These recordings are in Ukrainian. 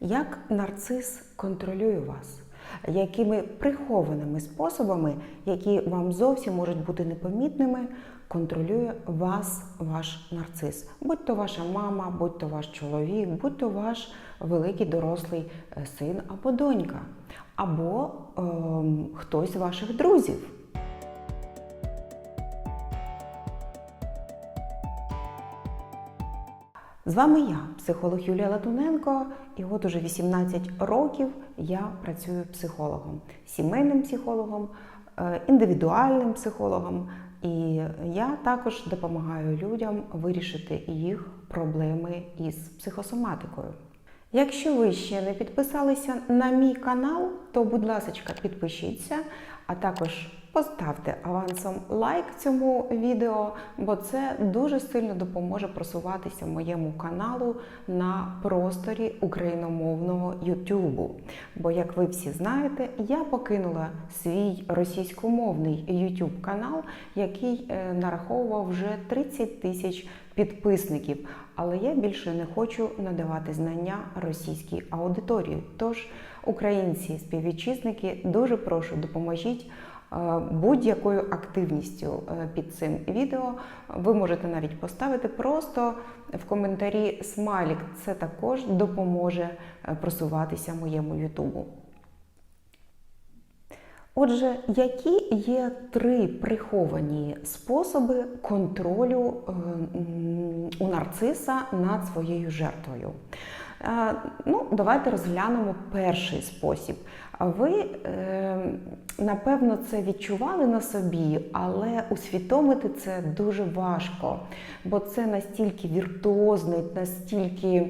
Як нарцис контролює вас? Якими прихованими способами, які вам зовсім можуть бути непомітними, контролює вас ваш нарцис? Будь то ваша мама, будь то ваш чоловік, будь то ваш великий дорослий е, син або донька, або ем, хтось з ваших друзів. З вами я, психолог Юлія Латуненко, і от уже 18 років я працюю психологом, сімейним психологом, е, індивідуальним психологом. І я також допомагаю людям вирішити їх проблеми із психосоматикою. Якщо ви ще не підписалися на мій канал, то будь ласка, підпишіться, а також поставте авансом лайк цьому відео, бо це дуже сильно допоможе просуватися моєму каналу на просторі україномовного Ютубу. Бо, як ви всі знаєте, я покинула свій російськомовний YouTube канал, який е, нараховував вже 30 тисяч підписників. Але я більше не хочу надавати знання російській аудиторії. Тож, українці, співвітчизники, дуже прошу допоможіть. Е, Будь-якою активністю е, під цим відео ви можете навіть поставити просто в коментарі смайлік. Це також допоможе е, просуватися моєму Ютубу. Отже, які є три приховані способи контролю у нарциса над своєю жертвою? Е, Ну, давайте розглянемо перший спосіб. Ви, е, напевно, це відчували на собі, але усвідомити це дуже важко, бо це настільки віртуозний, настільки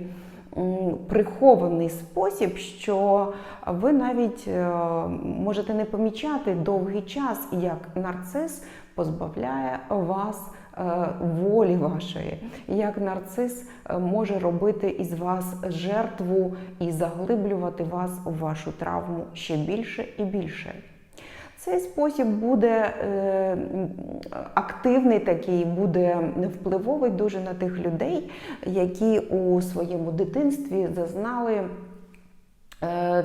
прихований спосіб, що ви навіть е, можете не помічати довгий час, як нарцис позбавляє вас волі вашої, як нарцис е, може робити із вас жертву і заглиблювати вас у вашу травму ще більше і більше. Цей спосіб буде е, активний такий, буде впливовий дуже на тих людей, які у своєму дитинстві зазнали е,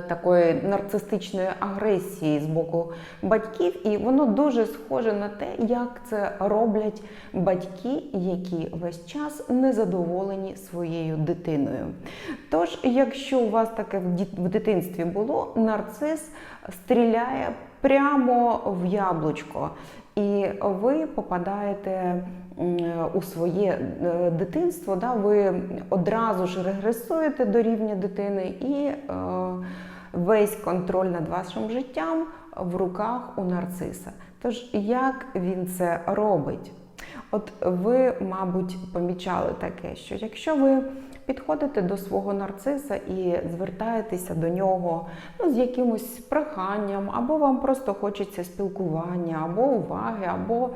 такої нарцистичної агресії з боку батьків, і воно дуже схоже на те, як це роблять батьки, які весь час незадоволені своєю дитиною. Тож, якщо у вас таке в дитинстві було, нарцис стріляє прямо в яблучко. І ви попадаєте у своє е, дитинство, да, ви одразу ж регресуєте до рівня дитини, і е, весь контроль над вашим життям в руках у нарциса. Тож, як він це робить? От ви, мабуть, помічали таке, що якщо ви підходите до свого нарциса і звертаєтеся до нього ну, з якимось проханням, або вам просто хочеться спілкування, або уваги, або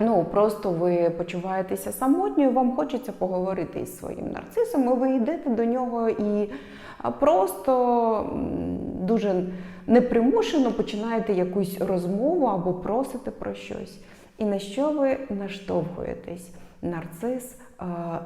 ну, просто ви почуваєтеся самотньою, вам хочеться поговорити із своїм нарцисом, і ви йдете до нього і просто дуже непримушено починаєте якусь розмову або просите про щось. І на що ви наштовхуєтесь? Нарцис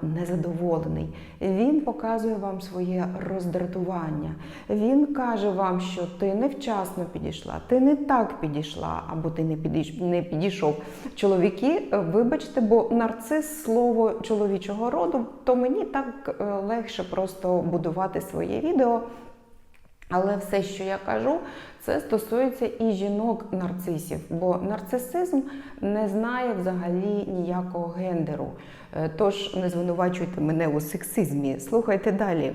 незадоволений. Він показує вам своє роздратування. Він каже вам, що ти невчасно підійшла, ти не так підійшла, або ти не підійш, не підійшов. Чоловіки, е, вибачте, бо нарцис слово чоловічого роду, то мені так е, легше просто будувати своє відео. Але все, що я кажу, це стосується і жінок-нарцисів, бо нарцисизм не знає взагалі ніякого гендеру. Е, Тож не звинувачуйте мене у сексизмі. Слухайте далі.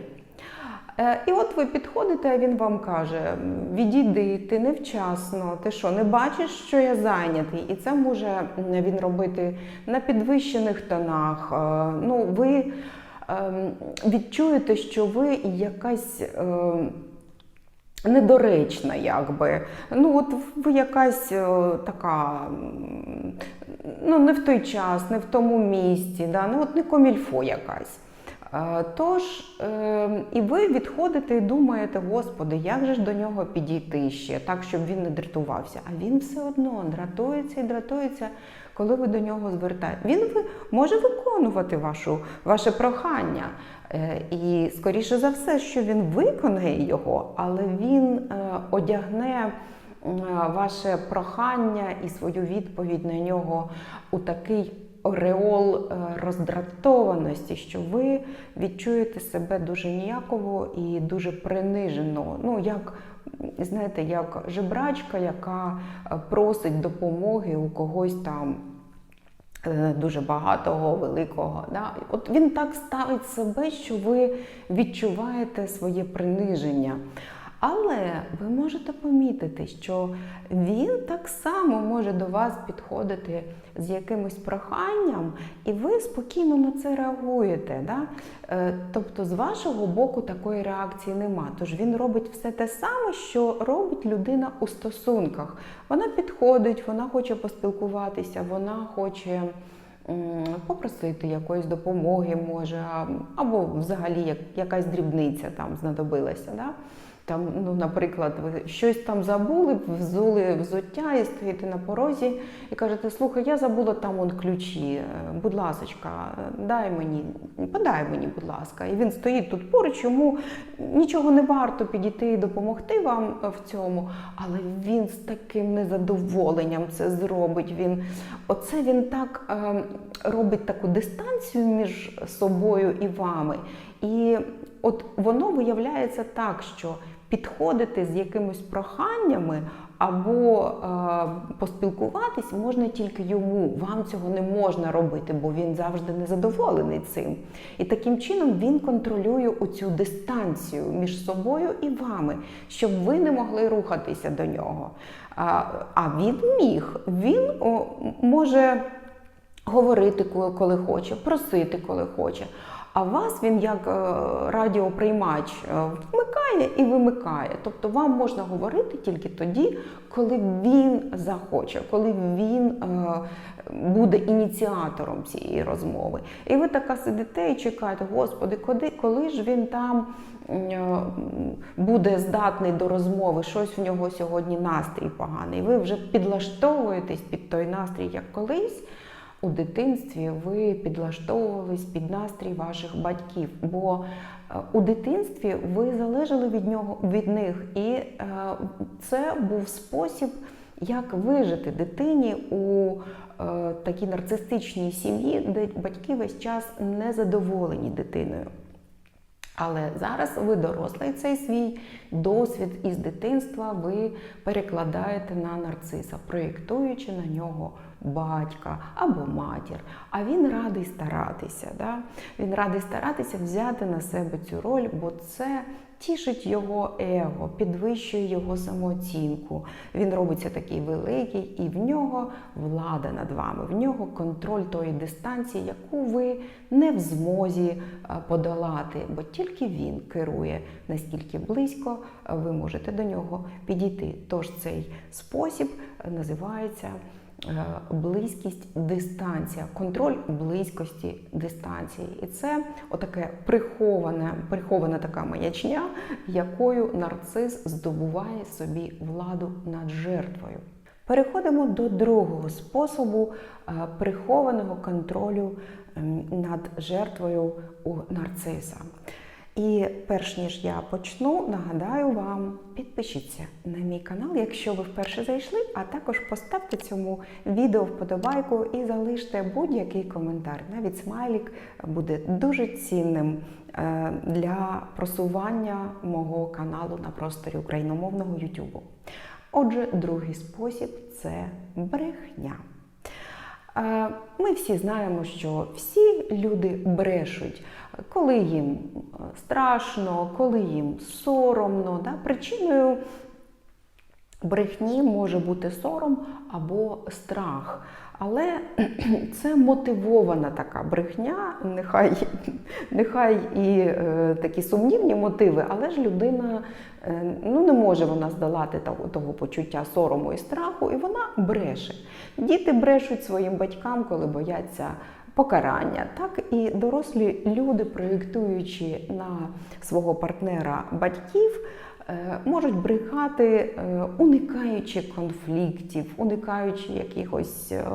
Е, І от ви підходите, а він вам каже: відійди, ти невчасно, ти що, не бачиш, що я зайнятий? І це може він робити на підвищених тонах. Е, Ну, ви ем, відчуєте, що ви якась. Недоречна, якби. Ну, от якась е, така, ну, не в той час, не в тому місці, да? ну, от не комільфо якась. Е, Тож, е, і ви відходите і думаєте, Господи, як же ж до нього підійти ще, так, щоб він не дратувався. А він все одно дратується і дратується, коли ви до нього звертаєте, він може виконувати вашу, ваше прохання. Е, І скоріше за все, що він виконає його, але він е, одягне ваше прохання і свою відповідь на нього у такий ореол е, роздратованості, що ви відчуєте себе дуже ніяково і дуже принижено. Ну, як знаєте, як жебрачка, яка е, просить допомоги у когось там. е, Дуже багатого, великого. Да? От він так ставить себе, що ви відчуваєте своє приниження. Але ви можете помітити, що він так само може до вас підходити з якимось проханням, і ви спокійно на це реагуєте. Да? Е, Тобто, з вашого боку такої реакції нема. Тож він робить все те саме, що робить людина у стосунках. Вона підходить, вона хоче поспілкуватися, вона хоче. Попросити якоїсь допомоги може, або взагалі якась дрібниця там знадобилася. Да? Там, ну, наприклад, ви щось там забули, взули взуття і стоїте на порозі і кажете, слухай, я забула там он ключі, е, будь ласочка, дай мені, подай мені, будь ласка. І він стоїть тут поруч, йому нічого не варто підійти і допомогти вам в цьому, але він з таким незадоволенням це зробить. Він, оце він так е, робить таку дистанцію між собою і вами. І от воно виявляється так, що підходити з якимись проханнями або е, поспілкуватись можна тільки йому. Вам цього не можна робити, бо він завжди незадоволений цим. І таким чином він контролює оцю дистанцію між собою і вами, щоб ви не могли рухатися до нього. А, а він міг. Він о, може говорити, коли, хоче, просити, коли хоче. А вас він як е, радіоприймач вмикає і вимикає. Тобто вам можна говорити тільки тоді, коли він захоче, коли він е, буде ініціатором цієї розмови. І ви така сидите і чекаєте, Господи, коли, коли ж він там е, буде здатний до розмови, щось в нього сьогодні настрій поганий. Ви вже підлаштовуєтесь під той настрій, як колись. У дитинстві ви підлаштовувались під настрій ваших батьків, бо у дитинстві ви залежали від нього від них, і е, це був спосіб, як вижити дитині у е, такій нарцистичній сім'ї, де батьки весь час не задоволені дитиною. Але зараз ви дорослий цей свій досвід із дитинства ви перекладаєте на нарциса, проєктуючи на нього батька або матір. А він радий старатися. Да? Він радий старатися взяти на себе цю роль, бо це тішить його его, підвищує його самооцінку. Він робиться такий великий, і в нього влада над вами, в нього контроль тої дистанції, яку ви не в змозі е, подолати, бо тільки він керує наскільки близько е, ви можете до нього підійти. Тож цей спосіб е, називається. Е, Близькість дистанція, контроль близькості дистанції. І це отаке приховане, прихована така маячня, якою нарцис здобуває собі владу над жертвою. Переходимо до другого способу е, прихованого контролю ем, над жертвою у нарциса. І перш ніж я почну, нагадаю вам, підпишіться на мій канал, якщо ви вперше зайшли, а також поставте цьому відео вподобайку і залиште будь-який коментар. Навіть смайлік буде дуже цінним е, для просування мого каналу на просторі україномовного YouTube. Отже, другий спосіб це брехня. Е, Ми всі знаємо, що всі люди брешуть, коли їм е, страшно, коли їм соромно. Да? Причиною брехні може бути сором або страх. Але це мотивована така брехня, нехай, нехай і е, такі сумнівні мотиви, але ж людина е, ну, не може вона здолати того, того почуття сорому і страху, і вона бреше. Діти брешуть своїм батькам, коли бояться покарання. Так і дорослі люди, проєктуючи на свого партнера батьків, е, можуть брехати, е, уникаючи конфліктів, уникаючи якихось. е,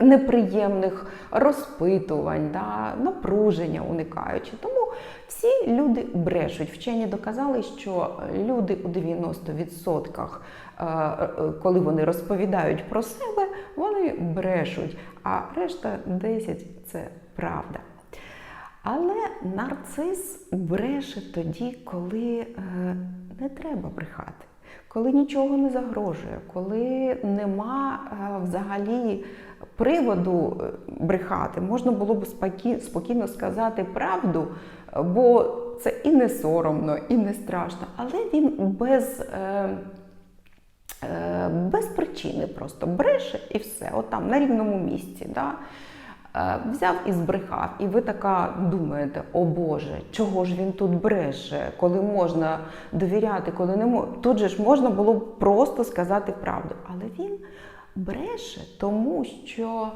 неприємних розпитувань, да, напруження уникаючи. Тому всі люди брешуть. Вчені доказали, що люди у 90%, е, е, коли вони розповідають про себе, вони брешуть, а решта 10% це правда. Але нарцис бреше тоді, коли е, не треба брехати, коли нічого не загрожує, коли нема е, взагалі приводу е, брехати. Можна було б спокі- спокійно сказати правду, бо це і не соромно, і не страшно. Але він без. Без причини просто бреше і все, от там на рівному місці. Да? Е, Взяв і збрехав, і ви така думаєте, о Боже, чого ж він тут бреше, коли можна довіряти, коли не можна. Тут же ж можна було просто сказати правду. Але він бреше, тому що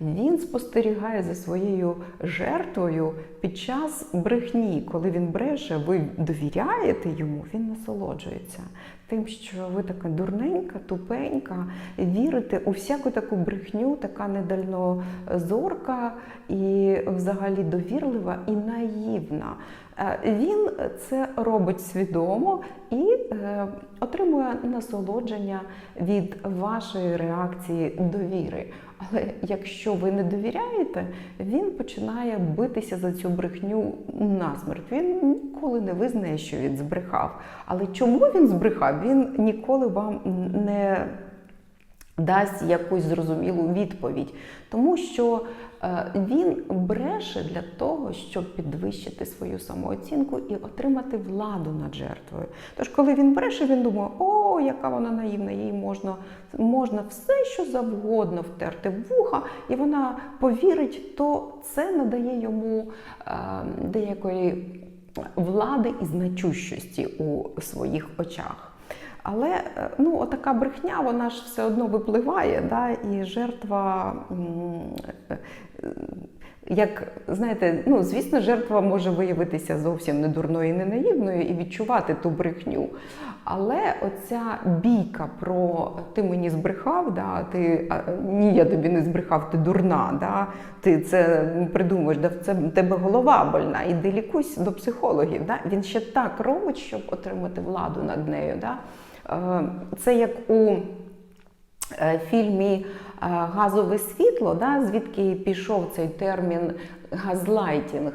він спостерігає за своєю жертвою під час брехні. Коли він бреше, ви довіряєте йому, він насолоджується тим, що ви така дурненька, тупенька, вірите у всяку таку брехню, така недальнозорка і взагалі довірлива і наївна. Е, Він це робить свідомо і е, отримує насолодження від вашої реакції довіри. Але якщо ви не довіряєте, він починає битися за цю брехню насмерть. Він ніколи не визнає, що він збрехав. Але чому він збрехав, він ніколи вам не дасть якусь зрозумілу відповідь, тому що е, він бреше для того, щоб підвищити свою самооцінку і отримати владу над жертвою. Тож, коли він бреше, він думає, о, яка вона наївна, їй можна, можна все, що завгодно втерти в вуха, і вона повірить, то це надає йому е, деякої влади і значущості у своїх очах. Але е, ну, отака брехня, вона ж все одно випливає, да, і жертва, е, як знаєте, ну звісно, жертва може виявитися зовсім не дурною і не наївною і відчувати ту брехню. Але оця бійка про ти мені збрехав, да, ти ні, я тобі не збрехав, ти дурна, да, ти це придумаєш, да, це тебе голова больна, іди лікуйся до психологів. Да. Він ще так робить, щоб отримати владу над нею. Да. Е, Це як у е, фільмі е, Газове світло, да, звідки пішов цей термін газлайтінг,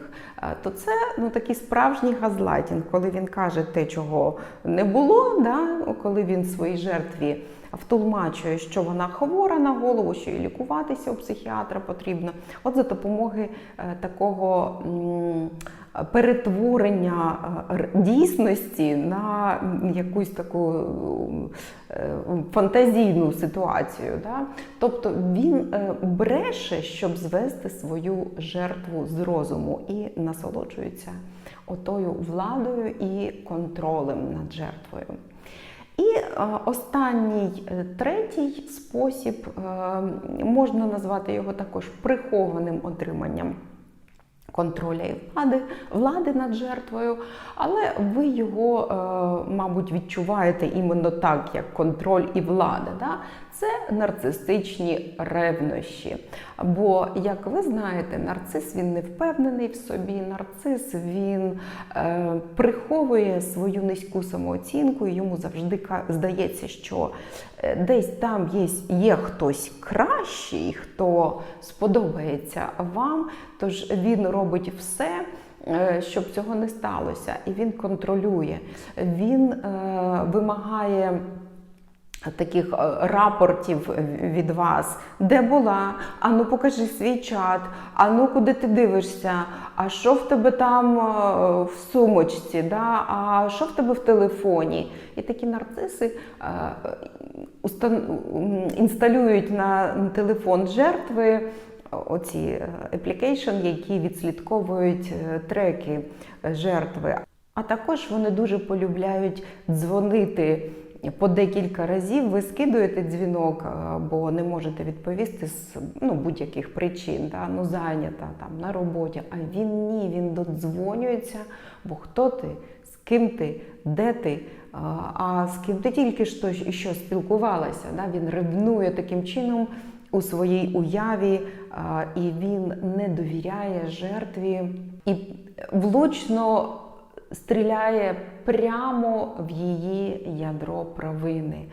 то це ну, такий справжній газлайтінг, коли він каже те, чого не було, да, коли він своїй жертві втулмачує, що вона хвора на голову, що їй лікуватися у психіатра потрібно. От за допомоги такого. м, Перетворення е, дійсності на якусь таку е, фантазійну ситуацію. Да? Тобто він е, бреше, щоб звести свою жертву з розуму і насолоджується отою владою і контролем над жертвою. І останній третій спосіб можна назвати його також прихованим отриманням контроля і влади, влади над жертвою, але ви його, е, мабуть, відчуваєте іменно так, як контроль і влада. Да? Це нарцистичні ревнощі. Бо, як ви знаєте, нарцис він не впевнений в собі, нарцис він е, приховує свою низьку самооцінку, і йому завжди здається, що е, десь там є, є хтось кращий, хто сподобається вам, тож він робить все. е, Щоб цього не сталося, і він контролює, він е, вимагає таких е, рапортів від вас, де була, а ну покажи свій чат, а ну куди ти дивишся, а що в тебе там е, в сумочці, да? а що в тебе в телефоні. І такі нарциси е, інсталюють на телефон жертви оці еплікейшн, які відслідковують е, треки жертви. А також вони дуже полюбляють дзвонити по декілька разів. Ви скидуєте дзвінок, е, бо не можете відповісти з ну, будь-яких причин, да? ну зайнята там на роботі. А він ні, він додзвонюється, бо хто ти, з ким ти, де ти, а з ким ти тільки що, що спілкувалася. Да? Він ревнує таким чином у своїй уяві, і він не довіряє жертві і влучно стріляє прямо в її ядро провини.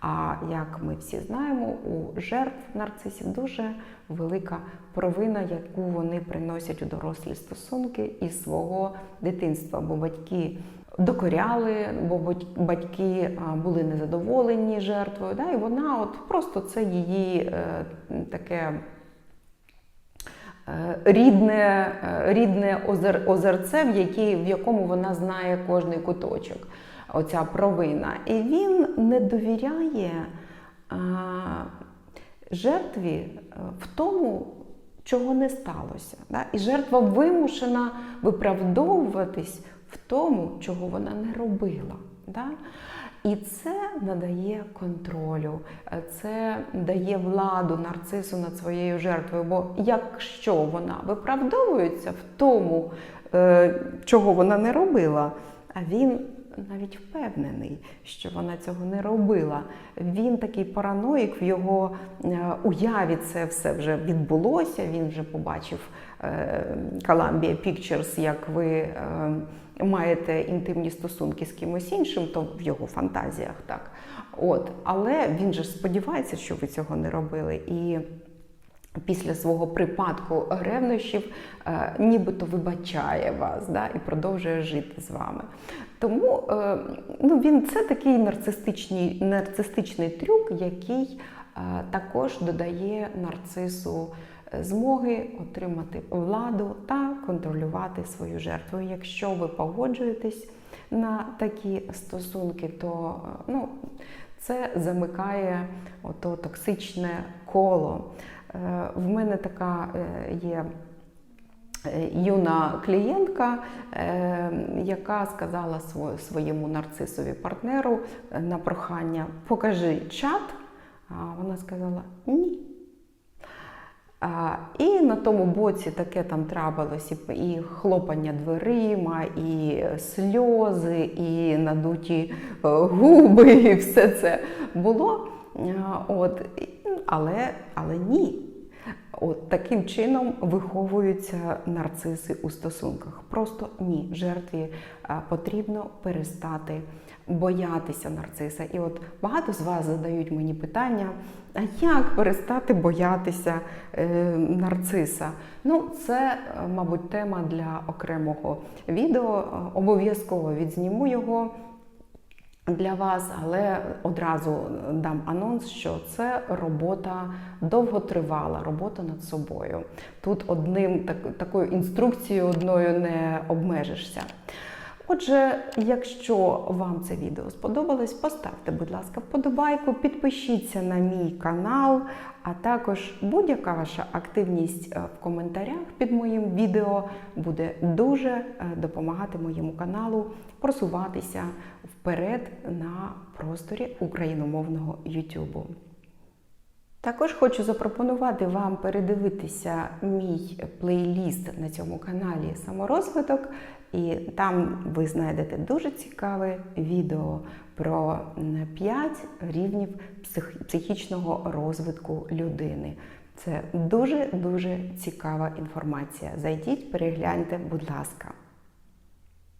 А як ми всі знаємо, у жертв нарцисів дуже велика провина, яку вони приносять у дорослі стосунки із свого дитинства, бо батьки докоряли, бо батьки були незадоволені жертвою. Да, і вона, от просто це її е, таке. е, Рідне, е, рідне озер, озерце, в, якій, в якому вона знає кожний куточок, оця провина. І він не довіряє а, жертві в тому, чого не сталося. Да? І жертва вимушена виправдовуватись в тому, чого вона не робила. Да? І це надає контролю, е, це дає владу нарцису над своєю жертвою. Бо якщо вона виправдовується в тому, е, чого вона не робила, а він навіть впевнений, що вона цього не робила. Він такий параноїк, в його е, уяві це все вже відбулося. Він вже побачив Columbia Pictures, як ви маєте інтимні стосунки з кимось іншим, то в його фантазіях так. От, але він же сподівається, що ви цього не робили. І після свого припадку ревнощів е, нібито вибачає вас да, і продовжує жити з вами. Тому е, ну, він це такий нарцистичний, нарцистичний трюк, який е, також додає нарцису змоги отримати владу та контролювати свою жертву. Якщо ви погоджуєтесь на такі стосунки, то е, ну, це замикає ото токсичне коло. Е, В мене така е, є юна клієнтка, яка сказала своєму нарцисові партнеру на прохання покажи чат. А вона сказала ні. І на тому боці таке там трапилось і, хлопання дверима, і сльози, і надуті е, губи, і все це було. От, але, але ні. От таким чином виховуються нарциси у стосунках. Просто ні, жертві потрібно перестати боятися нарциса. І от багато з вас задають мені питання: а як перестати боятися е, нарциса? Ну, це, е, мабуть, тема для окремого відео. Е, Обов'язково відзніму його для вас, але одразу дам анонс, що це робота довготривала, робота над собою. Тут одним так, такою інструкцією одною не обмежишся. Отже, якщо вам це відео сподобалось, поставте, будь ласка, вподобайку, підпишіться на мій канал, а також будь-яка ваша активність е, в коментарях під моїм відео буде дуже е, допомагати моєму каналу просуватися вперед на просторі україномовного YouTube. Також хочу запропонувати вам передивитися мій плейліст на цьому каналі Саморозвиток, і там ви знайдете дуже цікаве відео про 5 рівнів психічного розвитку людини. Це дуже дуже цікава інформація. Зайдіть, перегляньте, будь ласка.